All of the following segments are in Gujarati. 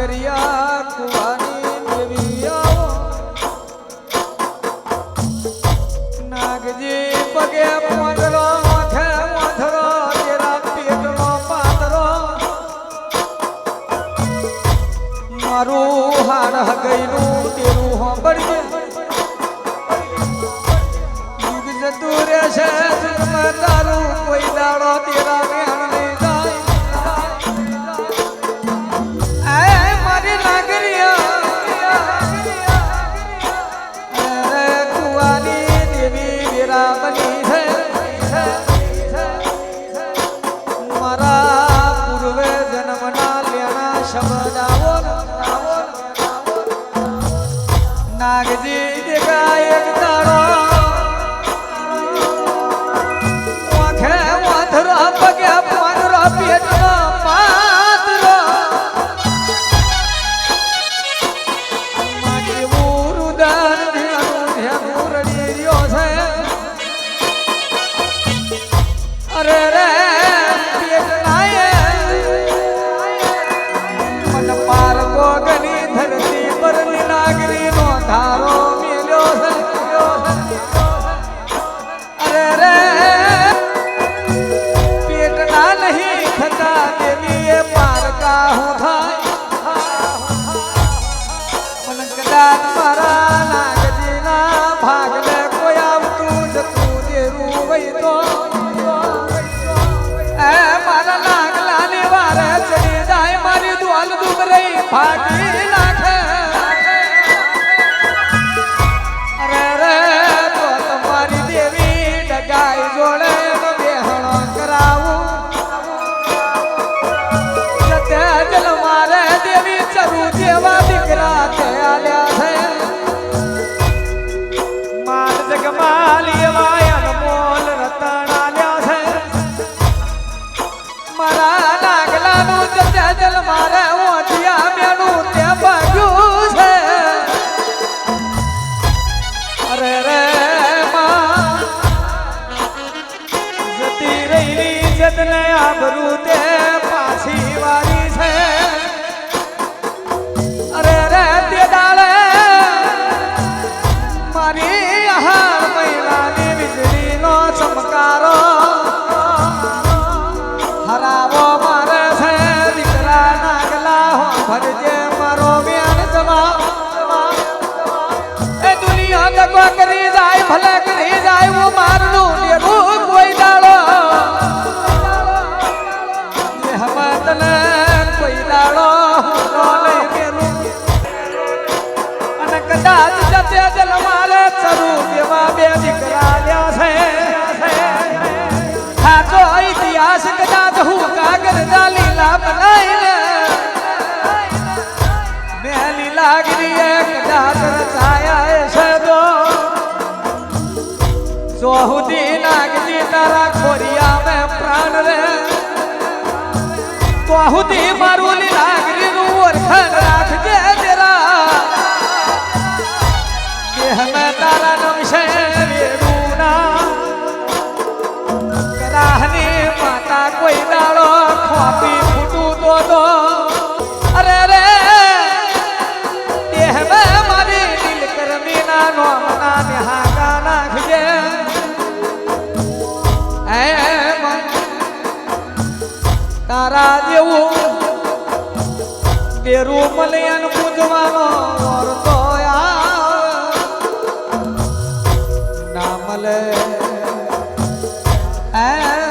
કર્યા કુવાની દેવી નાગજી પગે મોદરો માથે મોદરો તેરા પેટનો પાતરો મારું હાડ હગઈનું તેરું હોંબરજે યુગ જતું રહેશે તારું, કોઈ દાડો તેરા Arre, arre. ফাটিলা garota. કાગરીએ કદાચ રચાયા છે તો સોહુદી નાગજી તારા ખોરિયા મેં પ્રાણ રે સોહુદી એ તારા જેવું બેરું મલયન પૂજવાનો વર્તો ના મળે. એ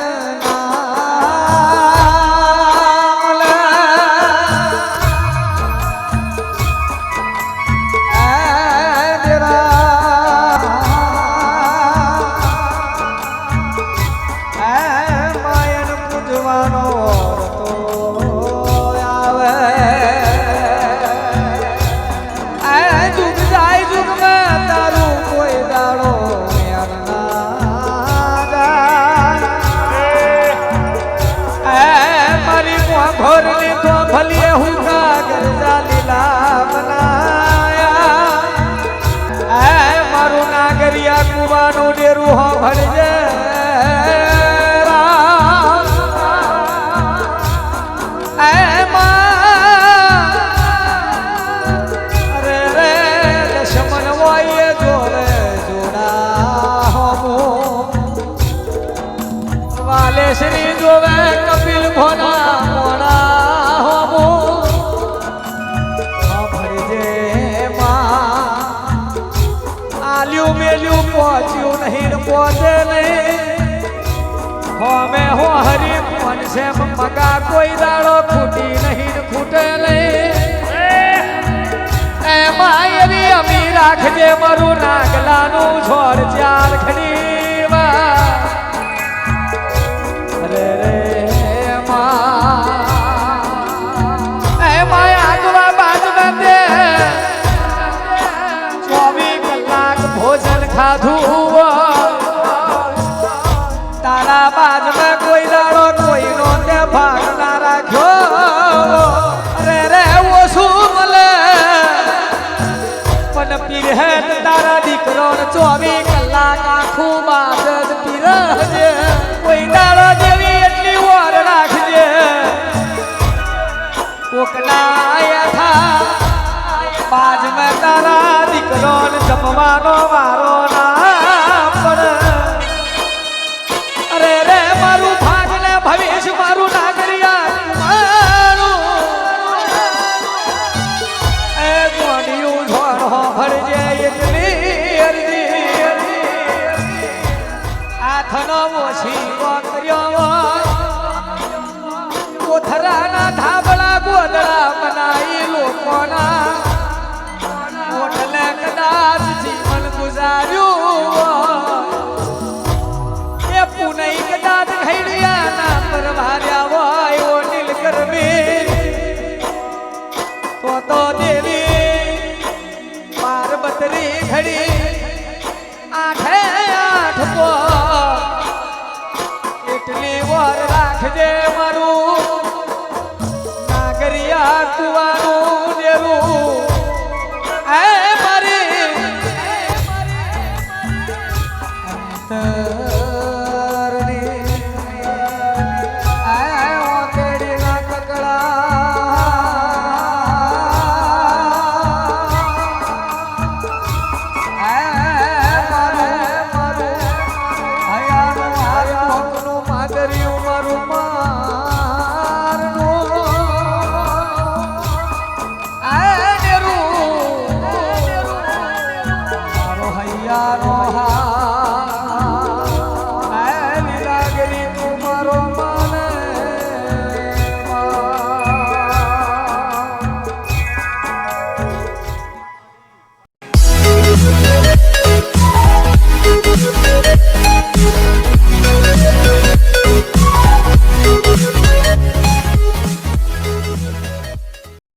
해요. પોતે નહીં. હોમે હો હરી મન છે મગા કોઈ દાડો ખૂટી નહીં ખૂટે નહીં. એમાં એવી અમી રાખજે મારું નાગલાનું છોડ તારા બાજમાં કોઈ દાડો કોઈનો તે ભાગ ના રાખ્યો. રે રે, ઓછું મળે પણ પીરહે તારા દીકરો ચોવીસ કલાક આખું બાદ જ પીરહજે કોઈ દાડો જેવી એટલી વાર રાખજે. કોકના યથા બાજમાં તારા દીકરો જમવાનો વારો આઠે આઠ પો એટલી વાર રાખજે મારું. નાગરિયા કુવાનું દેવું એ મારી. અંતરની